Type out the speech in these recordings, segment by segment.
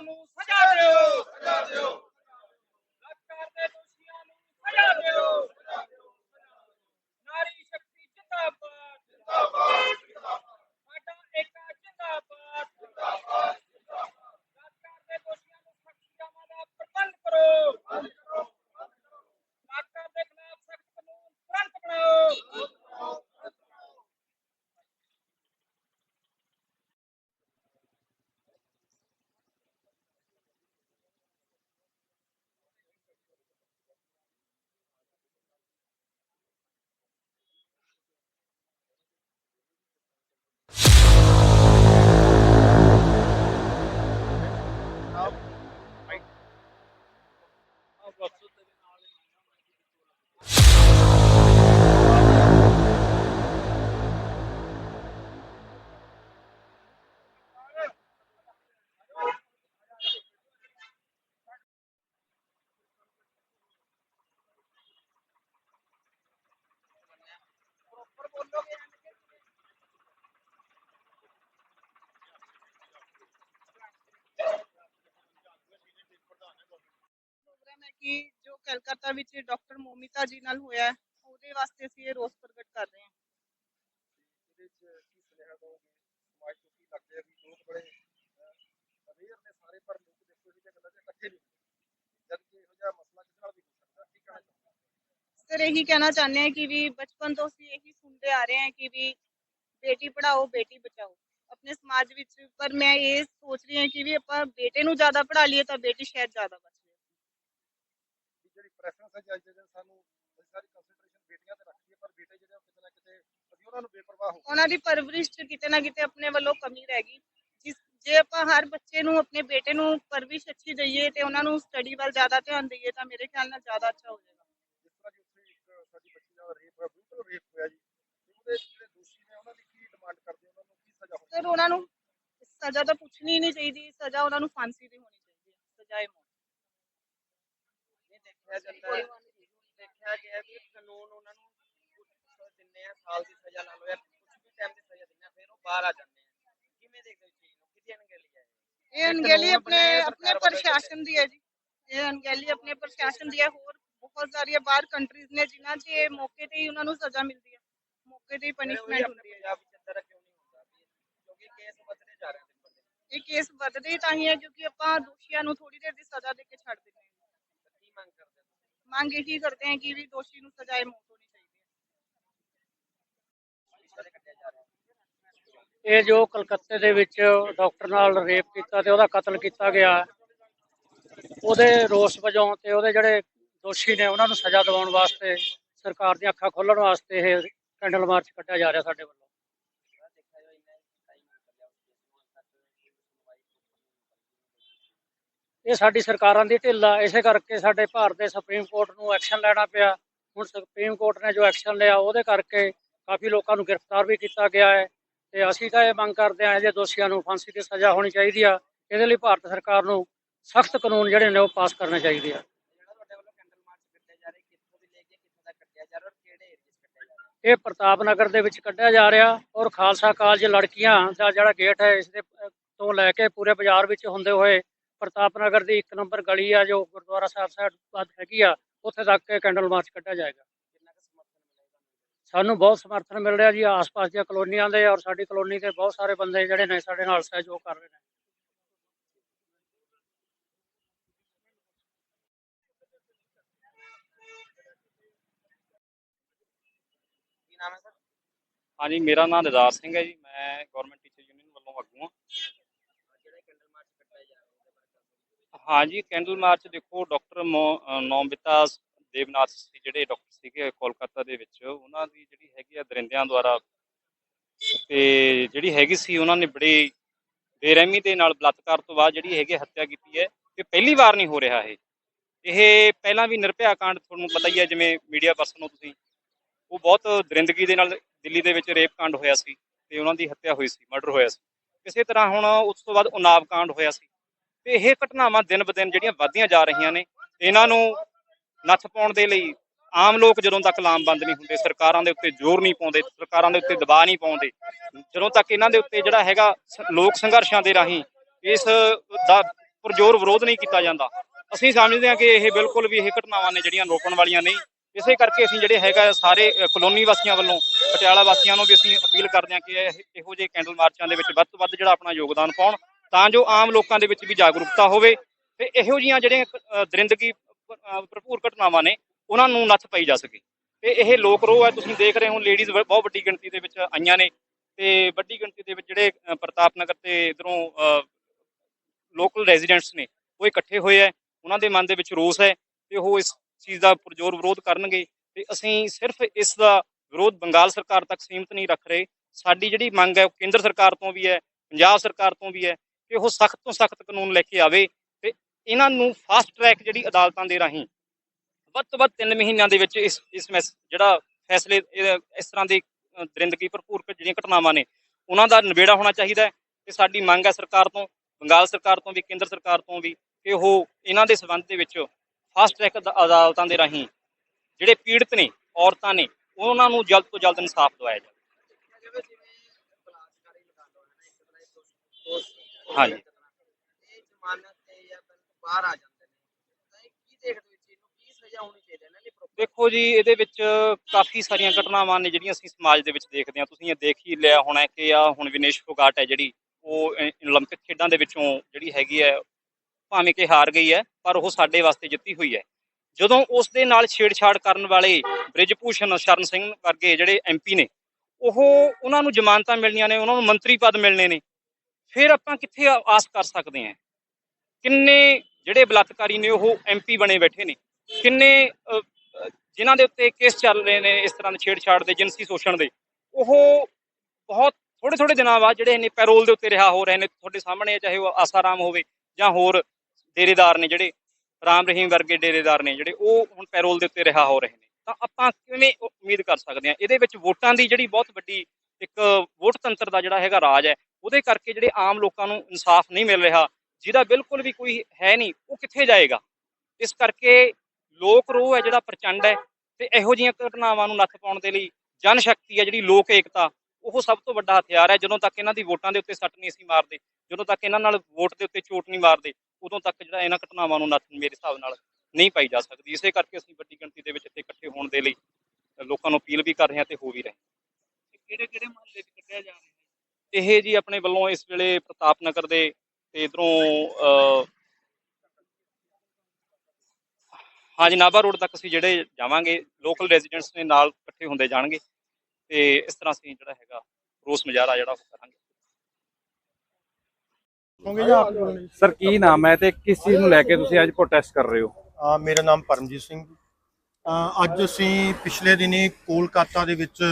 ਬਲਾਤਕਾਰ ਦੇ ਦੋਸ਼ੀਆਂ ਨੂੰ ਸਜ਼ਾ ਕਿ ਜੋ ਕਲਕੱਤਾ ਵਿੱਚ ਡਾਕਟਰ ਮੋਮਿਤਾ ਜੀ ਨਾਲ ਹੋਇਆ ਉਹਦੇ ਵਾਸਤੇ ਅਸੀਂ ਇਹ ਰੋਸ ਪ੍ਰਗਟ ਕਰ ਰਹੇ ਹਾਂ। ਇਹਦੇ ਚ ਕੀ ਸੁਨੇਹਾ ਦੋਗੇ ਸਮਾਜ ਤੋਂ ਕੀ ਲੱਗਦਾ ਵੀ ਲੋਕ ਬੜੇ ਅਵੇਅਰ ਨੇ ਸਾਰੇ ਪਰ ਲੋਕ ਦੇਖੋ ਇਹ ਗੱਲਾਂ ਤੇ ਇਕੱਠੇ ਨਹੀਂ ਹੁੰਦੇ। ਜਦ ਕਿ ਇਹੋ ਜਿਹਾ ਮਸਲਾ ਕਿਸੇ ਨਾਲ ਵੀ ਹੋ ਸਕਦਾ ਕੀ ਕਹਿਣਾ ਚਾਹੁੰਦਾ ਸਰ ਇਹੀ ਕਹਿਣਾ ਚਾਹੁੰਦੇ ਹਾਂ ਕਿ ਵੀ ਬਚਪਨ ਤੋਂ ਅਸੀਂ ਇਹੀ ਸੁਣਦੇ ਆ ਰਹੇ ਹਾਂ ਕਿ ਵੀ ਬੇਟੀ ਪੜਾਓ ਬੇਟੀ ਬਚਾਓ। ਆਪਣੇ ਸਮਾਜ ਵਿੱਚ ਪਰ ਮੈਂ ਇਹ ਸੋਚ ਰਹੀ ਹਾਂ ਕਿ ਵੀ ਆਪਾਂ ਬੇਟੇ ਨੂੰ ਜ਼ਿਆਦਾ ਪੜਾ ਲਈਏ ਤਾਂ ਬੇਟੀ ਸ਼ਾਇਦ ਜ਼ਿਆਦਾ ਬਚ। ਪ੍ਰੈਫਰੈਂਸ ਹੈ ਦੇ ਸਾਨੂੰ ਸਾਰੀ ਕੰਸੈਂਟਰੇਸ਼ਨ ਬੇਟੀਆਂ ਤੇ ਰੱਖਦੀ ਹੈ ਪਰ ਬੇਟੇ ਜਿਹੜੇ ਕਿਤੇ ਨਾ ਕਿਤੇ ਅਸੀਂ ਉਹਨਾਂ ਨੂੰ ਬੇਪਰਵਾਹ ਹੋ ਉਹਨਾਂ ਦੀ ਪਰਵਰਿਸ਼ 'ਚ ਕਿਤੇ ਨਾ ਕਿਤੇ ਆਪਣੇ ਵੱਲੋਂ ਕਮੀ ਰਹਿ ਗਈ। ਜਿਸ ਜੇ ਆਪਾਂ ਹਰ ਬੱਚੇ ਨੂੰ ਆਪਣੇ ਬੇਟੇ ਨੂੰ ਪਰਵਰਿਸ਼ ਅੱਛੀ ਦਈਏ ਤੇ ਉਹਨਾਂ ਨੂੰ ਸਟੱਡੀ ਵੱਲ ਜ਼ਿਆਦਾ ਧਿਆਨ ਦਈਏ ਤਾਂ ਮੇਰੇ ਖਿਆਲ ਨਾਲ ਜ਼ਿਆਦਾ ਅੱਛਾ ਹੋ ਜਾਏਗਾ। ਜਿਸ ਤਰ੍ਹਾਂ ਕਿ ਉੱਥੇ ਇੱਕ ਸਾਡੀ ਬੱਚੀ ਦਾ ਰੇਪ ਹੋਇਆ ਬਰੂਟਲ ਰੇਪ ਹੋਇਆ ਜੀ। ਉਹਦੇ ਜਿਹੜੇ ਦੋਸ਼ੀ ਨੇ ਉਹਨਾਂ ਦੀ ਕੀ ਡਿਮਾਂਡ ਕਰਦੇ ਉਹਨਾਂ ਨੂੰ ਕੀ ਸਜ਼ਾ ਹੋਣੀ ਸਰ ਉਹਨਾਂ ਨੂੰ ਸਜ਼ਾ ਤਾਂ ਪੁੱਛਣੀ ਨਹੀਂ ਚਾਹੀਦੀ ਸਜ਼ਾ ਉਹਨਾਂ ਨੂੰ ਫਾਂਸੀ ਦੀ ਹੋਣੀ ਚਾਹੀਦੀ ਹੈ ਇਹ ਦੇਖਿਆ ਜਾਂਦਾ ਹੈ। ਦੇਖਿਆ ਗਿਆ ਵੀ ਕਾਨੂੰਨ ਉਹਨਾਂ ਨੂੰ ਕੁਝ ਦਿੰਦੇ ਆ ਸਾਲ ਦੀ ਸਜ਼ਾ ਨਾਲ ਹੋਇਆ ਕੁਝ ਵੀ ਟਾਈਮ ਦੀ ਸਜ਼ਾ ਦਿੰਦੇ ਆ ਫਿਰ ਉਹ ਬਾਹਰ ਆ ਜਾਂਦੇ ਆ। ਕਿਵੇਂ ਦੇਖਦੇ ਹੋ ਇਸ ਚੀਜ਼ ਨੂੰ? ਕਿਹਦੀ ਅਣਗਹਿਲੀ ਹੈ ਇਹ? ਇਹ ਅਣਗਹਿਲੀ ਕਾਨੂੰਨ ਆਪਣੇ ਬਣਾਇਆ ਆਪਣੇ ਸਰਕਾਰ ਵੱਲੋਂ ਹੀ ਪ੍ਰਸ਼ਾਸਨ ਦੀ ਹੈ ਜੀ। ਇਹ ਅਣਗਹਿਲੀ ਆਪਣੇ ਪ੍ਰਸ਼ਾਸਨ ਦੀ ਹੈ। ਹੋਰ ਬਹੁਤ ਸਾਰੀਆਂ ਬਾਹਰ ਕੰਟਰੀਜ਼ ਨੇ ਜਿਨ੍ਹਾਂ 'ਚ ਇਹ ਮੌਕੇ ਤੇ ਹੀ ਉਹਨਾਂ ਨੂੰ ਸਜ਼ਾ ਮਿਲਦੀ ਹੈ। ਮੌਕੇ ਤੇ ਹੀ ਫਿਰ ਉਹੀ ਪਨਿਸ਼ਮੈਂਟ ਆਪਣੇ ਹੁੰਦੀ ਹੈ। ਪੰਜਾਬ ਵਿੱਚ ਅੰਦਰ ਕਿਉਂ ਨਹੀਂ ਹੁੰਦਾ ਵੀ ਕਿਉਂਕਿ ਕੇਸ ਵੱਧਦੇ ਜਾ ਰਹੇ ਨੇ ਦਿਨ ਬ ਦਿਨ। ਇਹ ਕੇਸ ਵੱਧਦੇ ਹੀ ਤਾਂ ਹੀ ਹੈ ਕਿਉਂਕਿ ਆਪਾਂ ਦੋਸ਼ੀਆਂ ਨੂੰ ਥੋੜੀ ਦੇਰ ਦੀ ਸਜ਼ਾ ਦੇ ਕੇ ਛੱਡ ਦਿੰਦੇ ਹਾਂ। ਤਾਂ ਕੀ ਮੰਗ ਕਰਦੇ ਹੋ ਤੁਸੀਂ? ਮੰਗ ਇਹੀ ਕਰਦੇ ਹਾਂ ਕਿ ਵੀ ਦੋਸ਼ੀ ਨੂੰ ਸਜ਼ਾਏ ਮੌਤ ਇਹ ਜੋ ਕਲਕੱਤੇ ਦੇ ਵਿੱਚ ਡਾਕਟਰ ਨਾਲ ਰੇਪ ਕੀਤਾ ਤੇ ਉਹਦਾ ਕਤਲ ਕੀਤਾ ਗਿਆ, ਉਹਦੇ ਰੋਸ ਵਜੋਂ ਤੇ ਉਹਦੇ ਜਿਹੜੇ ਦੋਸ਼ੀ ਨੇ ਉਹਨਾਂ ਨੂੰ ਸਜ਼ਾ ਦਿਵਾਉਣ ਵਾਸਤੇ ਸਰਕਾਰ ਦੀਆਂ ਅੱਖਾਂ ਖੋਲਣ ਵਾਸਤੇ ਇਹ ਕੈਂਡਲ ਮਾਰਚ ਕੱਢਿਆ ਜਾ ਰਿਹਾ ਸਾਡੇ ਵੱਲੋਂ ਮੈਂ ਦੇਖਿਆ ਜੋ ਇੰਨਾ ਟਾਈਮ ਨਿਕਲ ਗਿਆ ਉਸ ਕੇਸ ਨੂੰ ਅੱਜ ਤੱਕ ਕੋਈ ਸੁਣਵਾਈ ਇਹ ਸਾਡੀ ਸਰਕਾਰਾਂ ਦੀ ਢਿੱਲਾ ਇਸੇ ਕਰਕੇ ਸਾਡੇ ਭਾਰਤ ਦੇ ਸੁਪਰੀਮ ਕੋਰਟ ਨੂੰ ਐਕਸ਼ਨ ਲੈਣਾ ਪਿਆ। ਹੁਣ ਸੁਪਰੀਮ ਕੋਰਟ ਨੇ ਜੋ ਐਕਸ਼ਨ ਲਿਆ, ਉਹਦੇ ਕਰਕੇ ਕਾਫੀ ਲੋਕਾਂ ਨੂੰ ਗ੍ਰਿਫਤਾਰ ਵੀ ਕੀਤਾ ਗਿਆ ਹੈ। ਤੇ ਅਸੀਂ ਤਾਂ ਇਹ ਮੰਗ ਕਰਦੇ ਹਾਂ, ਇਹਦੇ ਦੋਸ਼ੀਆਂ ਨੂੰ ਫਾਂਸੀ ਦੀ ਸਜ਼ਾ ਹੋਣੀ ਚਾਹੀਦੀ ਆ। ਇਹਦੇ ਲਈ ਭਾਰਤ ਸਰਕਾਰ ਨੂੰ ਸਖਤ ਕਾਨੂੰਨ ਜਿਹੜੇ ਨੇ ਉਹ ਪਾਸ ਕਰਨੇ ਚਾਹੀਦੇ ਆ। ਇਹ ਪ੍ਰਤਾਪ ਨਗਰ ਦੇ ਵਿੱਚ ਕੱਢਿਆ ਜਾ ਰਿਹਾ ਔਰ ਖਾਲਸਾ ਕਾਲਜ ਲੜਕੀਆਂ ਦਾ ਜਿਹੜਾ ਗੇਟ ਹੈ, ਇਸ ਦੇ ਤੋਂ ਲੈ ਕੇ ਪੂਰੇ ਬਾਜ਼ਾਰ ਵਿੱਚ ਹੁੰਦੇ ਹੋਏ ਪ੍ਰਤਾਪ ਨਗਰ ਦੀ ਇੱਕ ਨੰਬਰ ਗਲੀ ਆ ਜੋ ਗੁਰਦੁਆਰਾ ਸਾਹਿਬ ਸਾਹਿਬ ਬਾਦ ਹੈਗੀ ਆ ਉੱਥੇ ਤੱਕ ਇਹ ਕੈਂਡਲ ਮਾਰਚ ਕੱਢਿਆ ਜਾਏਗਾ। ਕਿੰਨਾ ਕੁ ਸਮਰਥਨ ਮਿਲੇਗਾ ਸਾਨੂੰ ਬਹੁਤ ਸਮਰਥਨ ਮਿਲ ਰਿਹਾ ਜੀ ਆਸ-ਪਾਸ ਦੀਆਂ ਕਲੋਨੀਆਂ ਦੇ ਔਰ ਸਾਡੀ ਕਲੋਨੀ ਦੇ ਬਹੁਤ ਸਾਰੇ ਬੰਦੇ ਜਿਹੜੇ ਨੇ ਸਾਡੇ ਨਾਲ ਸਹਿਯੋਗ ਕਰ ਰਹੇ ਨੇ। ਕੀ ਨਾਮ ਹੈ ਸਰ? ਹਾਂਜੀ ਮੇਰਾ ਨਾਮ ਦਿਦਾਰ ਸਿੰਘ ਹੈ ਜੀ ਮੈਂ ਗਵਰਨਮੈਂਟ ਟੀਚਰ ਯੂਨੀਅਨ ਵੱਲੋਂ ਆਗੂ ਹਾਂ ਜਿਹੜਾ ਕੈਂਡਲ ਮਾਰਚ ਕੱਟਿਆ ਜਾ ਰਿਹਾ ਉਹਦੇ ਬਾਰੇ ਦੱਸੋ ਹਾਂਜੀ ਕੈਂਡਲ ਮਾਰਚ ਦੇਖੋ ਡਾਕਟਰ ਨੌਮਿਤਾ ਦੇਵਨਾਥ ਸੀ ਜਿਹੜੇ ਡਾਕਟਰ ਸੀਗੇ ਕੋਲਕਾਤਾ ਦੇ ਵਿੱਚ, ਉਹਨਾਂ ਦੀ ਜਿਹੜੀ ਹੈਗੀ ਆ ਦਰਿੰਦਿਆਂ ਦੁਆਰਾ ਤੇ ਜਿਹੜੀ ਹੈਗੀ ਸੀ, ਉਹਨਾਂ ਨੇ ਬੜੀ ਬੇਰਹਿਮੀ ਦੇ ਨਾਲ ਬਲਾਤਕਾਰ ਤੋਂ ਬਾਅਦ ਜਿਹੜੀ ਹੈਗੀ ਹੱਤਿਆ ਕੀਤੀ ਹੈ ਤੇ ਪਹਿਲੀ ਵਾਰ ਨਹੀਂ ਹੋ ਰਿਹਾ ਇਹ। ਇਹ ਪਹਿਲਾਂ ਵੀ ਨਿਰਭਿਆ ਕਾਂਡ ਤੁਹਾਨੂੰ ਪਤਾ ਹੀ ਹੈ, ਜਿਵੇਂ ਮੀਡੀਆ ਪਰਸਨ ਹੋ ਤੁਸੀਂ, ਉਹ ਬਹੁਤ ਦਰਿੰਦਗੀ ਦੇ ਨਾਲ ਦਿੱਲੀ ਦੇ ਵਿੱਚ ਰੇਪ ਕਾਂਡ ਹੋਇਆ ਸੀ ਤੇ ਉਹਨਾਂ ਦੀ ਹੱਤਿਆ ਹੋਈ ਸੀ, ਮਰਡਰ ਹੋਇਆ ਸੀ। ਕਿਸੇ ਤਰ੍ਹਾਂ ਹੁਣ ਉਸ ਤੋਂ ਬਾਅਦ ਉਨਾਵ ਕਾਂਡ ਹੋਇਆ ਸੀ। ਤੇ ਇਹ ਘਟਨਾਵਾਂ ਦਿਨ ਬ ਦਿਨ ਜਿਹੜੀਆਂ ਵਧਦੀਆਂ ਜਾ ਰਹੀਆਂ ਨੇ, ਇਹਨਾਂ ਨੂੰ ਨੱਥ ਪਾਉਣ ਦੇ ਲਈ ਆਮ ਲੋਕ ਜਦੋਂ ਤੱਕ ਲਾਮਬੰਦ ਨਹੀਂ ਹੁੰਦੇ, ਸਰਕਾਰਾਂ ਦੇ ਉੱਤੇ ਜ਼ੋਰ ਨਹੀਂ ਪਾਉਂਦੇ, ਸਰਕਾਰਾਂ ਦੇ ਉੱਤੇ ਦਬਾਅ ਨਹੀਂ ਪਾਉਂਦੇ, ਜਦੋਂ ਤੱਕ ਇਹਨਾਂ ਦੇ ਉੱਤੇ ਜਿਹੜਾ ਹੈਗਾ ਲੋਕ ਸੰਘਰਸ਼ਾਂ ਦੇ ਰਾਹੀਂ ਇਸ ਦਾ ਪਰਜ਼ੋਰ ਵਿਰੋਧ ਨਹੀਂ ਕੀਤਾ ਜਾਂਦਾ, ਅਸੀਂ ਸਮਝਦੇ ਹਾਂ ਕਿ ਇਹ ਬਿਲਕੁਲ ਵੀ ਇਹ ਘਟਨਾਵਾਂ ਨੇ ਜਿਹੜੀਆਂ ਰੋਕਣ ਵਾਲੀਆਂ ਨਹੀਂ, ਇਸੇ ਕਰਕੇ ਅਸੀਂ ਜਿਹੜੇ ਹੈਗਾ ਸਾਰੇ ਕਲੋਨੀ ਵਾਸੀਆਂ ਵੱਲੋਂ, ਪਟਿਆਲਾ ਵਾਸੀਆਂ ਨੂੰ ਵੀ ਅਸੀਂ ਅਪੀਲ ਕਰਦੇ ਹਾਂ ਕਿ ਇਹੋ ਜਿਹੇ ਕੈਂਡਲ ਮਾਰਚਾਂ ਦੇ ਵਿੱਚ ਵੱਧ ਤੋਂ ਵੱਧ ਜਿਹੜਾ ਆਪਣਾ ਯੋਗਦਾਨ ਪਾਉਣ ਤਾਂ ਜੋ ਆਮ ਲੋਕਾਂ ਦੇ ਵਿੱਚ ਵੀ ਜਾਗਰੂਕਤਾ ਹੋਵੇ ਤੇ ਇਹੋ ਜਿਹੀਆਂ ਜਿਹੜੀਆਂ ਦਰਿੰਦਗੀ ਭਰਪੂਰ ਘਟਨਾਵਾਂ ਨੇ, ਉਹਨਾਂ ਨੂੰ ਨੱਥ ਪਾਈ ਜਾ ਸਕੇ। ਤੇ ਇਹ ਲੋਕ ਰੋਹ ਹੈ ਤੁਸੀਂ ਦੇਖ ਰਹੇ ਹੋ, ਲੇਡੀਜ਼ ਬਹੁਤ ਵੱਡੀ ਗਿਣਤੀ ਦੇ ਵਿੱਚ ਆਈਆਂ ਨੇ ਤੇ ਵੱਡੀ ਗਿਣਤੀ ਦੇ ਵਿੱਚ ਜਿਹੜੇ ਪ੍ਰਤਾਪ ਨਗਰ ਤੇ ਇਧਰੋਂ ਲੋਕਲ ਰੈਜ਼ੀਡੈਂਟਸ ਨੇ, ਉਹ ਇਕੱਠੇ ਹੋਏ ਹੈ ਉਹਨਾਂ ਦੇ ਮਨ ਦੇ ਵਿੱਚ ਰੋਸ ਹੈ ਤੇ ਉਹ ਇਸ ਚੀਜ਼ ਦਾ ਪੁਰਜੋਰ ਵਿਰੋਧ ਕਰਨਗੇ। ਤੇ ਅਸੀਂ ਸਿਰਫ ਇਸ ਦਾ ਵਿਰੋਧ ਬੰਗਾਲ ਸਰਕਾਰ ਤੱਕ ਸੀਮਿਤ ਨਹੀਂ ਰੱਖ ਰਹੇ। ਸਾਡੀ ਜਿਹੜੀ ਮੰਗ ਹੈ, ਉਹ ਕੇਂਦਰ ਸਰਕਾਰ ਤੋਂ ਵੀ ਹੈ, ਪੰਜਾਬ ਸਰਕਾਰ ਤੋਂ ਵੀ ਹੈ। ਕਿ ਉਹ ਸਖਤ ਤੋਂ ਸਖਤ ਕਾਨੂੰਨ ਲੈ ਕੇ ਆਵੇ ਤੇ ਇਹਨਾਂ ਨੂੰ ਫਾਸਟ ਟਰੈਕ ਜਿਹੜੀ ਅਦਾਲਤਾਂ ਦੇ ਰਾਹੀਂ ਵੱਧ ਤੋਂ ਵੱਧ 3 ਮਹੀਨਿਆਂ ਦੇ ਵਿੱਚ ਇਸ ਇਸ ਮੈਸ- ਜਿਹੜਾ ਫੈਸਲੇ ਇਸ ਤਰ੍ਹਾਂ ਦੀ ਦਰਿੰਦਗੀ ਭਰਪੂਰ ਜਿਹੜੀਆਂ ਘਟਨਾਵਾਂ ਨੇ, ਉਹਨਾਂ ਦਾ ਨਿਬੇੜਾ ਹੋਣਾ ਚਾਹੀਦਾ ਹੈ ਤੇ ਸਾਡੀ ਮੰਗ ਹੈ ਸਰਕਾਰ ਤੋਂ, ਬੰਗਾਲ ਸਰਕਾਰ ਤੋਂ ਵੀ, ਕੇਂਦਰ ਸਰਕਾਰ ਤੋਂ ਵੀ ਕਿ ਉਹ ਇਹਨਾਂ ਦੇ ਸਬੰਧ ਦੇ ਵਿੱਚ ਫਾਸਟ ਟਰੈਕ ਅਦਾਲਤਾਂ ਦੇ ਰਾਹੀਂ ਜਿਹੜੇ ਪੀੜਤ ਨੇ, ਔਰਤਾਂ ਨੇ, ਉਹਨਾਂ ਨੂੰ ਜਲਦ ਤੋਂ ਜਲਦ ਇਨਸਾਫ ਦਿਵਾਇਆ ਜਾਵੇ ਦੇਖਿਆ ਜਾਵੇ ਜਿਵੇਂ ਬਲਾਤਕਾਰੀ ਲਗਾ ਲਓ ਹੈ ਨਾ ਇੱਕ ਤਰ੍ਹਾਂ ਦੀ ਦੋਸ਼- ਦੋਸ਼ ਹਾਂਜੀ। ਇਹ ਜ਼ਮਾਨਤ ਤੇ ਜਾਂ ਬਿਲ ਤੋਂ ਬਾਹਰ ਆ ਜਾਂਦੇ ਨੇ ਤਾਂ ਇਹ ਕੀ ਦੇਖਦੇ ਹੋ ਇਸ ਚੀਜ਼ ਨੂੰ ਕੀ ਸਜ਼ਾ ਹੋਣੀ ਚਾਹੀਦੀ ਹੈ ਇਹਨਾਂ ਦੀ proper? ਦੇਖੋ ਜੀ ਇਹਦੇ ਵਿੱਚ ਕਾਫੀ ਸਾਰੀਆਂ ਘਟਨਾਵਾਂ ਨੇ ਜਿਹੜੀਆਂ ਅਸੀਂ ਸਮਾਜ ਦੇ ਵਿੱਚ ਦੇਖਦੇ ਹਾਂ ਤੁਸੀਂ ਇਹ ਦੇਖ ਹੀ ਲਿਆ ਹੋਣਾ ਕਿ ਆ ਹੁਣ ਵਿਨੇਸ਼ ਫੋਗਾਟ ਹੈ ਜਿਹੜੀ ਉਹ ਅ, 올림픽 ਖੇਡਾਂ ਦੇ ਵਿੱਚੋਂ ਜਿਹੜੀ ਹੈਗੀ ਹੈ ਭਾਵੇਂ ਕਿ ਹਾਰ ਗਈ ਹੈ ਪਰ ਉਹ ਸਾਡੇ ਵਾਸਤੇ ਜਿੱਤੀ ਹੋਈ ਹੈ ਜਦੋਂ ਉਸ ਦੇ ਨਾਲ ਛੇੜਛਾੜ ਕਰਨ ਵਾਲੇ ਬ੍ਰਿਜ ਭੂਸ਼ਣ ਸ਼ਰਨ ਸਿੰਘ ਵਰਗੇ ਜਿਹੜੇ ਐਮਪੀ ਨੇ ਉਹ ਉਹਨਾਂ ਨੂੰ ਜ਼ਮਾਨਤਾਂ ਮਿਲਣੀਆਂ ਨੇ ਉਹਨਾਂ ਨੂੰ ਮੰਤਰੀ ਪਦ ਮਿਲਣੇ ਨੇ ਫਿਰ ਆਪਾਂ ਕਿੱਥੇ ਆਸ ਕਰ ਸਕਦੇ ਹਾਂ? ਕਿੰਨੇ ਜਿਹੜੇ ਬਲਾਤਕਾਰੀ ਨੇ ਉਹ ਐਮਪੀ ਬਣੇ ਬੈਠੇ ਨੇ? ਕਿੰਨੇ ਅ, ਜਿਨ੍ਹਾਂ ਦੇ ਉੱਤੇ ਕੇਸ ਚੱਲ ਰਹੇ ਨੇ ਇਸ ਤਰ੍ਹਾਂ ਦੇ ਛੇੜਛਾੜ ਦੇ ਜਿਨਸੀ ਸ਼ੋਸ਼ਣ ਦੇ? ਉਹ ਬਹੁਤ ਥੋੜੇ ਥੋੜੇ ਦਿਨਾਂ ਬਾਅਦ ਜਿਹੜੇ ਨੇ ਪੈਰੋਲ ਦੇ ਉੱਤੇ ਰਿਹਾ ਹੋ ਰਹੇ ਨੇ ਤੁਹਾਡੇ ਸਾਹਮਣੇ ਚਾਹੇ ਉਹ ਆਸਾਰਾਮ ਹੋਵੇ ਜਾਂ ਹੋਰ ਡੇਰੇਦਾਰ ਨੇ ਜਿਹੜੇ ਰਾਮ ਰਹੀਮ ਵਰਗੇ ਡੇਰੇਦਾਰ ਨੇ ਜਿਹੜੇ ਉਹ ਹੁਣ ਪੈਰੋਲ ਦੇ ਉੱਤੇ ਰਿਹਾ ਹੋ ਰਹੇ ਨੇ। ਤਾਂ ਆਪਾਂ ਕਿਵੇਂ ਉਮੀਦ ਕਰ ਸਕਦੇ ਹਾਂ? ਇਹਦੇ ਵਿੱਚ ਵੋਟਾਂ ਦੀ ਜਿਹੜੀ ਬਹੁਤ ਵੱਡੀ ਇੱਕ ਵੋਟ ਤੰਤਰ ਦਾ ਜਿਹੜਾ ਹੈਗਾ ਰਾਜ ਹੈ ਉਹਦੇ ਕਰਕੇ ਜਿਹੜੇ ਆਮ ਲੋਕਾਂ ਨੂੰ ਇਨਸਾਫ ਨਹੀਂ ਮਿਲ ਰਿਹਾ, ਜਿਹਦਾ ਬਿਲਕੁਲ ਵੀ ਕੋਈ ਹੈ ਨਹੀਂ, ਉਹ ਕਿੱਥੇ ਜਾਏਗਾ? ਇਸ ਕਰਕੇ ਲੋਕ ਰੋਹ ਹੈ ਜਿਹੜਾ ਪ੍ਰਚੰਡ ਹੈ ਤੇ ਇਹੋ ਜਿਹੀਆਂ ਘਟਨਾਵਾਂ ਨੂੰ ਨੱਥ ਪਾਉਣ ਦੇ ਲਈ ਜਨ ਸ਼ਕਤੀ ਹੈ ਜਿਹੜੀ ਲੋਕ ਏਕਤਾ, ਉਹ ਸਭ ਤੋਂ ਵੱਡਾ ਹਥਿਆਰ ਹੈ। ਜਦੋਂ ਤੱਕ ਇਹਨਾਂ ਦੀ ਵੋਟਾਂ ਦੇ ਉੱਤੇ ਸੱਟ ਨਹੀਂ ਅਸੀਂ ਮਾਰਦੇ, ਜਦੋਂ ਤੱਕ ਇਹਨਾਂ ਨਾਲ ਵੋਟ ਦੇ ਉੱਤੇ ਚੋਟ ਨਹੀਂ ਮਾਰਦੇ, ਉਦੋਂ ਤੱਕ ਜਿਹੜਾ ਇਹਨਾਂ ਘਟਨਾਵਾਂ ਨੂੰ ਨੱਥ ਮੇਰੇ ਹਿਸਾਬ ਨਾਲ ਨਹੀਂ ਪਾਈ ਜਾ ਸਕਦੀ। ਇਸੇ ਕਰਕੇ ਅਸੀਂ ਵੱਡੀ ਗਿਣਤੀ ਦੇ ਵਿੱਚ ਇੱਥੇ ਇਕੱਠੇ ਹੋਣ ਦੇ ਲਈ ਲੋਕਾਂ ਨੂੰ ਅਪੀਲ ਵੀ ਕਰ ਰਹੇ ਹਾਂ ਤੇ ਹੋ ਵੀ ਰਹੇ। ਕਿਹੜੇ ਕਿਹੜੇ ਮਹੱਲੇ 'ਚ ਕੱਢਿਆ ਜਾ ਰਿਹਾ? ਇਹ ਜੀ ਆਪਣੇ ਵੱਲੋਂ ਇਸ ਵੇਲੇ ਪ੍ਰਤਾਪ ਨਗਰ ਦੇ ਤੇ ਇਧਰੋਂ ਹਾਂਜੀ ਨਾਭਾ ਰੋਡ ਤੱਕ ਅਸੀਂ ਜਿਹੜੇ ਜਾਵਾਂਗੇ ਲੋਕਲ ਰੈਜ਼ੀਡੈਂਟਸ ਨੇ ਨਾਲ ਇਕੱਠੇ ਹੁੰਦੇ ਜਾਣਗੇ ਤੇ ਇਸ ਤਰ੍ਹਾਂ ਅਸੀਂ ਜਿਹੜਾ ਹੈਗਾ ਰੋਸ ਮੁਜ਼ਾਹਰਾ ਜਿਹੜਾ ਉਹ ਕਰਾਂਗੇ। ਜਾਂ ਆਪ ਜੀ? ਸਰ ਕੀ ਨਾਮ ਹੈ ਤੇ ਕਿਸ ਚੀਜ਼ ਨੂੰ ਲੈ ਕੇ ਤੁਸੀਂ ਅੱਜ ਪ੍ਰੋਟੈਸਟ ਕਰ ਰਹੇ ਹੋ? ਅ, ਮੇਰਾ ਨਾਮ ਪਰਮਜੀਤ ਸਿੰਘ। ਅ, ਅੱਜ ਅਸੀਂ ਪਿਛਲੇ ਦਿਨੀ ਕੋਲਕਾਤਾ ਦੇ ਵਿੱਚ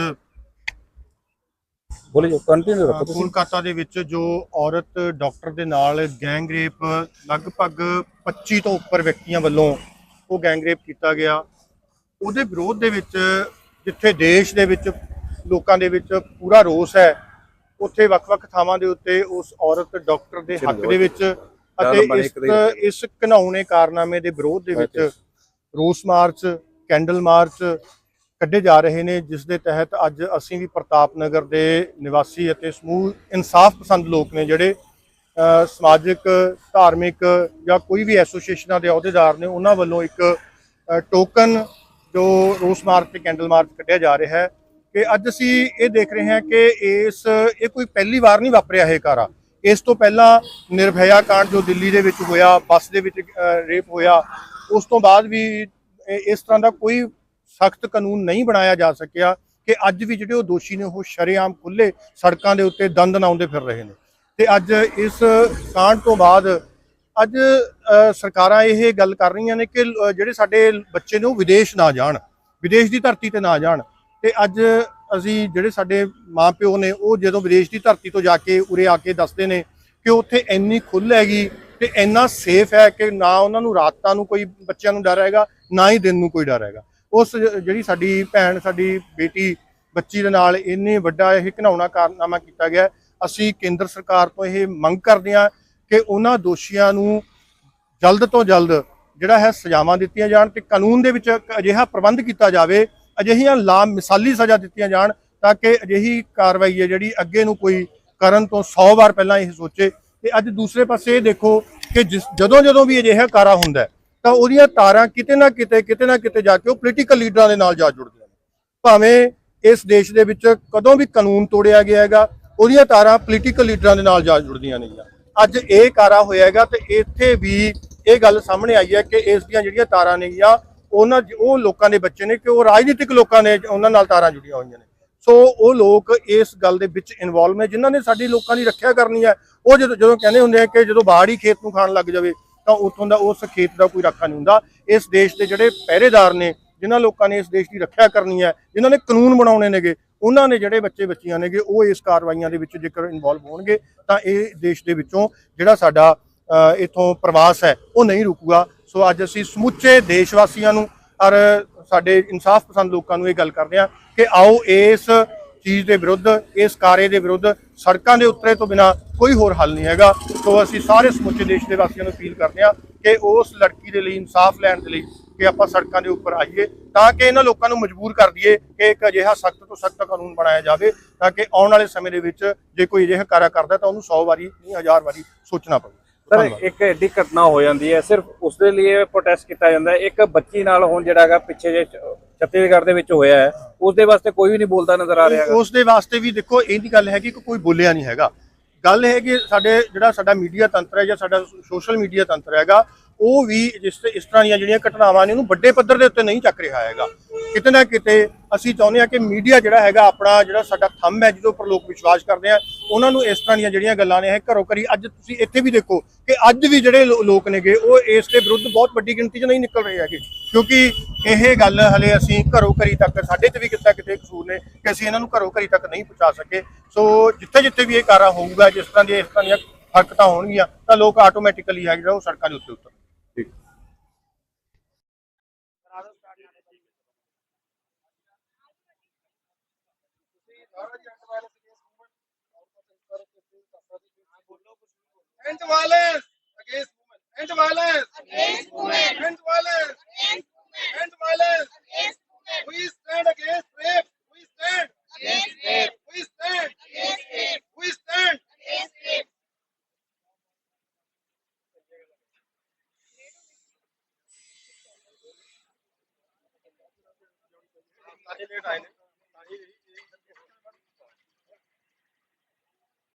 ਬੋਲੇ ਜੋ ਕੰਟੀਨਿਊ ਅ, ਕੋਲਕਾਤਾ ਦੇ ਵਿੱਚ ਜੋ ਔਰਤ ਡਾਕਟਰ ਦੇ ਨਾਲ ਗੈਂਗ ਰੇਪ ਲਗਭਗ 25 ਤੋਂ ਉੱਪਰ ਵਿਅਕਤੀਆਂ ਵੱਲੋਂ ਉਹ ਗੈਂਗ ਰੇਪ ਕੀਤਾ ਗਿਆ। ਉਹਦੇ ਵਿਰੋਧ ਦੇ ਵਿੱਚ ਜਿੱਥੇ ਦੇਸ਼ ਦੇ ਵਿੱਚ ਲੋਕਾਂ ਦੇ ਵਿੱਚ ਪੂਰਾ ਰੋਸ ਹੈ ਉੱਥੇ ਵੱਖ-ਵੱਖ ਥਾਵਾਂ ਦੇ ਉੱਤੇ ਉਸ ਔਰਤ ਡਾਕਟਰ ਦੇ ਹੱਕ ਦੇ ਵਿੱਚ ਅਤੇ ਇਸ ਇਸ ਘਿਨਾਉਣੇ ਕਾਰਨਾਮੇ ਦੇ ਵਿਰੋਧ ਦੇ ਵਿੱਚ ਰੋਸ ਮਾਰਚ ਕੈਂਡਲ ਮਾਰਚ ਕੱਢੇ ਜਾ ਰਹੇ ਨੇ, ਜਿਸ ਦੇ ਤਹਿਤ ਅੱਜ ਅਸੀਂ ਵੀ ਪ੍ਰਤਾਪ ਨਗਰ ਦੇ ਨਿਵਾਸੀ ਅਤੇ ਸਮੂਹ ਇਨਸਾਫ ਪਸੰਦ ਲੋਕ ਨੇ ਜਿਹੜੇ ਸਮਾਜਿਕ, ਧਾਰਮਿਕ ਜਾਂ ਕੋਈ ਵੀ ਐਸੋਸੀਏਸ਼ਨਾਂ ਦੇ ਅਹੁਦੇਦਾਰ ਨੇ, ਉਹਨਾਂ ਵੱਲੋਂ ਇੱਕ ਟੋਕਨ ਜੋ ਰੋਸ ਮਾਰਚ ਤੇ ਕੈਂਡਲ ਮਾਰਚ ਕੱਢਿਆ ਜਾ ਰਿਹਾ ਹੈ ਕਿ ਅੱਜ ਅਸੀਂ ਇਹ ਦੇਖ ਰਹੇ ਹਾਂ ਕਿ ਇਸ, ਇਹ ਕੋਈ ਪਹਿਲੀ ਵਾਰ ਨਹੀਂ ਵਾਪਰਿਆ ਇਹ ਕਾਰਾ। ਇਸ ਤੋਂ ਪਹਿਲਾਂ ਨਿਰਭਇਆ ਕਾਂਡ ਜੋ ਦਿੱਲੀ ਦੇ ਵਿੱਚ ਹੋਇਆ, ਬੱਸ ਦੇ ਵਿੱਚ ਰੇਪ ਹੋਇਆ, ਉਸ ਤੋਂ ਬਾਅਦ ਵੀ ਇਸ ਤਰ੍ਹਾਂ ਦਾ ਕੋਈ ਸਖਤ ਕਾਨੂੰਨ ਨਹੀਂ ਬਣਾਇਆ ਜਾ ਸਕਿਆ ਕਿ ਅੱਜ ਵੀ ਜਿਹੜੇ ਉਹ ਦੋਸ਼ੀ ਨੇ ਉਹ ਸ਼ਰੇਆਮ ਖੁੱਲੇ ਸੜਕਾਂ ਦੇ ਉੱਤੇ ਦੰਦ ਨਾਉਂਦੇ ਫਿਰ ਰਹੇ ਨੇ। ਤੇ ਅੱਜ ਇਸ ਕਾਂਡ ਤੋਂ ਬਾਅਦ ਅੱਜ ਸਰਕਾਰਾਂ ਇਹ ਗੱਲ ਕਰ ਰਹੀਆਂ ਨੇ ਕਿ ਜਿਹੜੇ ਸਾਡੇ ਬੱਚੇ ਨੇ ਉਹ ਵਿਦੇਸ਼ ਨਾ ਜਾਣ, ਵਿਦੇਸ਼ ਦੀ ਧਰਤੀ ਤੇ ਨਾ ਜਾਣ। ਤੇ ਅੱਜ ਅਸੀਂ ਜਿਹੜੇ ਸਾਡੇ ਮਾਪਿਓ ਨੇ ਉਹ ਜਦੋਂ ਵਿਦੇਸ਼ ਦੀ ਧਰਤੀ ਤੋਂ ਜਾ ਕੇ ਉਰੇ ਆ ਕੇ ਦੱਸਦੇ ਨੇ ਕਿ ਉੱਥੇ ਇੰਨੀ ਖੁੱਲ੍ਹ ਹੈਗੀ ਤੇ ਇੰਨਾ ਸੇਫ ਹੈ ਕਿ ਨਾ ਉਹਨਾਂ ਨੂੰ ਰਾਤਾਂ ਨੂੰ ਕੋਈ ਬੱਚਿਆਂ ਨੂੰ ਡਰ ਹੈਗਾ, ਨਾ ਹੀ ਦਿਨ ਨੂੰ ਕੋਈ ਡਰ ਹੈਗਾ। ਉਸ ਜਿਹੜੀ ਸਾਡੀ ਭੈਣ, ਸਾਡੀ ਬੇਟੀ, ਬੱਚੀ ਦੇ ਨਾਲ ਇੰਨੇ ਵੱਡਾ ਇਹ ਘਿਨਾਉਣਾ ਕਾਰਨਾਮਾ ਕੀਤਾ ਗਿਆ। ਅਸੀਂ ਕੇਂਦਰ ਸਰਕਾਰ ਤੋਂ ਇਹ ਮੰਗ ਕਰਦੇ ਹਾਂ ਕਿ ਉਹਨਾਂ ਦੋਸ਼ੀਆਂ ਨੂੰ ਜਲਦ ਤੋਂ ਜਲਦ ਜਿਹੜਾ ਹੈ ਸਜ਼ਾਵਾਂ ਦਿੱਤੀਆਂ ਜਾਣ ਤੇ ਕਾਨੂੰਨ ਦੇ ਵਿੱਚ ਅਜਿਹਾ ਪ੍ਰਬੰਧ ਕੀਤਾ ਜਾਵੇ, ਅਜਿਹੀਆਂ ਲਾ ਮਿਸਾਲੀ ਸਜ਼ਾ ਦਿੱਤੀਆਂ ਜਾਣ ਤਾਂ ਕਿ ਅਜਿਹੀ ਕਾਰਵਾਈ ਹੈ ਜਿਹੜੀ ਅੱਗੇ ਨੂੰ ਕੋਈ ਕਰਨ ਤੋਂ 100 ਵਾਰ ਪਹਿਲਾਂ ਇਹ ਸੋਚੇ। ਤੇ ਅੱਜ ਦੂਸਰੇ ਪਾਸੇ ਇਹ ਦੇਖੋ ਕਿ ਜਿਸ ਜਦੋਂ ਜਦੋਂ ਵੀ ਅਜਿਹਾ ਕਾਰਾ ਹੁੰਦਾ ਤਾਂ ਉਹਦੀਆਂ ਤਾਰਾਂ ਕਿਤੇ ਨਾ ਕਿਤੇ ਕਿਤੇ ਨਾ ਕਿਤੇ ਜਾ ਕੇ ਉਹ ਪੋਲੀਟੀਕਲ ਲੀਡਰਾਂ ਦੇ ਨਾਲ ਜਾ ਜੁੜਦੀਆਂ ਨੇ। ਭਾਵੇਂ ਇਸ ਦੇਸ਼ ਦੇ ਵਿੱਚ ਕਦੋਂ ਵੀ ਕਾਨੂੰਨ ਤੋੜਿਆ ਗਿਆ ਹੈਗਾ, ਉਹਦੀਆਂ ਤਾਰਾਂ ਪੋਲੀਟੀਕਲ ਲੀਡਰਾਂ ਦੇ ਨਾਲ ਜਾ ਜੁੜਦੀਆਂ ਨੇਗੀਆਂ। ਅੱਜ ਇਹ ਕਾਰਾ ਹੋਇਆ ਹੈਗਾ ਤੇ ਇੱਥੇ ਵੀ ਇਹ ਗੱਲ ਸਾਹਮਣੇ ਆਈ ਹੈ ਕਿ ਇਸ ਦੀਆਂ ਜਿਹੜੀਆਂ ਤਾਰਾਂ ਨੇਗੀਆਂ, ਉਹਨਾਂ ਉਹ ਲੋਕਾਂ ਦੇ ਬੱਚੇ ਨੇ ਕਿ ਉਹ ਰਾਜਨੀਤਿਕ ਲੋਕਾਂ ਨੇ ਉਹਨਾਂ ਨਾਲ ਤਾਰਾਂ ਜੁੜੀਆਂ ਹੋਈਆਂ ਨੇ। ਸੋ ਉਹ ਲੋਕ ਇਸ ਗੱਲ ਦੇ ਵਿੱਚ ਇਨਵੋਲਵ ਨੇ, ਜਿਨ੍ਹਾਂ ਨੇ ਸਾਡੀ ਲੋਕਾਂ ਦੀ ਰੱਖਿਆ ਕਰਨੀ ਹੈ। ਉਹ ਜਦੋਂ ਜਦੋਂ ਕਹਿੰਦੇ ਹੁੰਦੇ ਆ ਕਿ ਜਦੋਂ ਬਾੜ ਹੀ ਖੇਤ ਨੂੰ ਖਾਣ ਲੱਗ ਜਾਵੇ ਤਾਂ ਉੱਥੋਂ ਦਾ ਉਸ ਖੇਤ ਦਾ ਕੋਈ ਰਾਖਾ ਨਹੀਂ ਹੁੰਦਾ। ਇਸ ਦੇਸ਼ ਦੇ ਜਿਹੜੇ ਪਹਿਰੇਦਾਰ ਨੇ ਜਿਨ੍ਹਾਂ ਲੋਕਾਂ ਨੇ ਇਸ ਦੇਸ਼ ਦੀ ਰੱਖਿਆ ਕਰਨੀ ਹੈ ਜਿਨ੍ਹਾਂ ਨੇ ਕਾਨੂੰਨ ਬਣਾਉਣੇ ਨੇਗੇ ਉਹਨਾਂ ਨੇ ਜਿਹੜੇ ਬੱਚੇ ਬੱਚੀਆਂ ਨੇਗੇ ਉਹ ਇਸ ਕਾਰਵਾਈਆਂ ਦੇ ਵਿੱਚ ਜੇਕਰ ਇਨਵੋਲਵ ਹੋਣਗੇ ਤਾਂ ਇਹ ਦੇਸ਼ ਦੇ ਵਿੱਚੋਂ ਜਿਹੜਾ ਸਾਡਾ ਅ, ਇੱਥੋਂ ਪ੍ਰਵਾਸ ਹੈ ਉਹ ਨਹੀਂ ਰੁਕੂਗਾ। ਸੋ ਅੱਜ ਅਸੀਂ ਸਮੁੱਚੇ ਦੇਸ਼ ਵਾਸੀਆਂ ਨੂੰ ਔਰ ਸਾਡੇ ਇਨਸਾਫ ਪਸੰਦ ਲੋਕਾਂ ਨੂੰ ਇਹ ਗੱਲ ਕਰਦੇ ਹਾਂ ਕਿ ਆਓ ਇਸ ਚੀਜ਼ ਦੇ ਵਿਰੁੱਧ, ਇਸ ਕਾਰੇ ਦੇ ਵਿਰੁੱਧ ਸੜਕਾਂ ਦੇ ਉੱਤਰੇ ਤੋਂ ਬਿਨਾ ਕੋਈ ਹੋਰ ਹੱਲ ਨਹੀਂ ਹੈਗਾ। ਸੋ ਅਸੀਂ ਸਾਰੇ ਸਮੁੱਚੇ ਦੇਸ਼ ਦੇ ਵਾਸੀਆਂ ਨੂੰ ਅਪੀਲ ਕਰਦੇ ਹਾਂ ਕਿ ਉਸ ਲੜਕੀ ਦੇ ਲਈ, ਇਨਸਾਫ ਲੈਣ ਦੇ ਲਈ ਕਿ ਆਪਾਂ ਸੜਕਾਂ ਦੇ ਉੱਪਰ ਆਈਏ ਤਾਂ ਕਿ ਇਹਨਾਂ ਲੋਕਾਂ ਨੂੰ ਮਜਬੂਰ ਕਰ ਦਈਏ ਕਿ ਇੱਕ ਅਜਿਹਾ ਸਖਤ ਤੋਂ ਸਖਤ ਕਾਨੂੰਨ ਬਣਾਇਆ ਜਾਵੇ ਤਾਂ ਕਿ ਆਉਣ ਵਾਲੇ ਸਮੇਂ ਦੇ ਵਿੱਚ ਜੇ ਕੋਈ ਅਜਿਹਾ ਕਾਰਾ ਕਰਦਾ ਤਾਂ ਉਹਨੂੰ 100 ਵਾਰੀ ਨਹੀਂ 1000 ਵਾਰੀ ਸੋਚਣਾ ਪਵੇ। ਸਰ। ਇੱਕ ਐਡੀ ਘਟਨਾ ਹੋ ਜਾਂਦੀ ਹੈ ਸਿਰਫ ਉਸ ਦੇ ਲਈ ਪ੍ਰੋਟੈਸਟ ਕੀਤਾ ਜਾਂਦਾ ਹੈ। ਇੱਕ ਬੱਚੀ ਨਾਲ ਹੁਣ ਜਿਹੜਾ ਹੈਗਾ ਪਿੱਛੇ ਜੇ ਛੱਤੀਸਗੜ੍ਹ ਦੇ ਵਿੱਚ ਹੋਇਆ ਹੈ ਉਸ ਦੇ ਵਾਸਤੇ ਕੋਈ ਵੀ ਨਹੀਂ ਬੋਲਦਾ ਨਜ਼ਰ ਆ ਰਿਹਾ ਹੈਗਾ। ਉਸ ਦੇ ਵਾਸਤੇ ਵੀ ਦੇਖੋ ਇਹ ਦੀ ਗੱਲ ਹੈਗੀ ਕਿ ਕੋਈ ਬੋਲਿਆ ਨਹੀਂ ਹੈਗਾ। ਗੱਲ ਹੈ ਕਿ ਸਾਡੇ ਜਿਹੜਾ ਸਾਡਾ ਮੀਡੀਆ ਤੰਤਰ ਹੈ ਜਾਂ ਸਾਡਾ ਸੋਸ਼ਲ ਮੀਡੀਆ ਤੰਤਰ ਹੈਗਾ ਉਹ ਵੀ ਜਿਸ ਇਸ ਤਰ੍ਹਾਂ ਦੀਆਂ ਜਿਹੜੀਆਂ ਘਟਨਾਵਾਂ ਨੇ, ਉਹਨੂੰ ਵੱਡੇ ਪੱਧਰ ਦੇ ਉੱਤੇ ਨਹੀਂ ਚੱਕ ਰਿਹਾ ਹੈਗਾ। ਕਿਤੇ ਨਾ ਕਿਤੇ ਅਸੀਂ ਚਾਹੁੰਦੇ ਹਾਂ ਕਿ ਮੀਡੀਆ ਜਿਹੜਾ ਹੈਗਾ, ਆਪਣਾ ਜਿਹੜਾ ਸਾਡਾ ਥੰਮ ਹੈ, ਜਿਹਦੇ ਉੱਪਰ ਲੋਕ ਵਿਸ਼ਵਾਸ ਕਰਦੇ ਆ, ਉਹਨਾਂ ਨੂੰ ਇਸ ਤਰ੍ਹਾਂ ਦੀਆਂ ਜਿਹੜੀਆਂ ਗੱਲਾਂ ਨੇ, ਇਹ ਘਰੋਂ ਘਰੀ ਅੱਜ ਤੁਸੀਂ ਇੱਥੇ ਵੀ ਦੇਖੋ ਕਿ ਅੱਜ ਵੀ ਜਿਹੜੇ ਲੋਕ ਨੇਗੇ, ਉਹ ਇਸ ਦੇ ਵਿਰੁੱਧ ਬਹੁਤ ਵੱਡੀ ਗਿਣਤੀ 'ਚ ਨਹੀਂ ਨਿਕਲ ਰਹੇ ਹੈਗੇ। ਕਿਉਂਕਿ ਇਹ ਗੱਲ ਹਲੇ ਅਸੀਂ ਘਰੋਂ ਘਰੀ ਤੱਕ, ਸਾਡੇ ਤੇ ਵੀ ਕਿਤੇ ਨਾ ਕਿਤੇ ਕਸੂਰ ਨੇ ਕਿ ਅਸੀਂ ਇਹਨਾਂ ਨੂੰ ਘਰੋਂ ਘਰੀ ਤੱਕ ਨਹੀਂ ਪਹੁੰਚਾ ਸਕੇ। ਸੋ ਜਿੱਥੇ ਜਿੱਥੇ ਵੀ ਇਹ ਕਾਰਾ ਹੋਊਗਾ, ਜਿਸ ਤਰ੍ਹਾਂ ਦੀਆਂ ਇਸ ਤਰ੍ਹਾਂ ਦੀਆਂ ਹਰਕਤਾਂ ਹੋਣਗੀਆਂ, ਤਾਂ ਲੋਕ ਆਟੋਮੈਟਿਕਲੀ ਹੈ ਜਿਹੜਾ ਉਹ ਸੜਕਾਂ ਦੇ ਉੱਤੇ ਉਤਰ End violence against women. End violence against women. End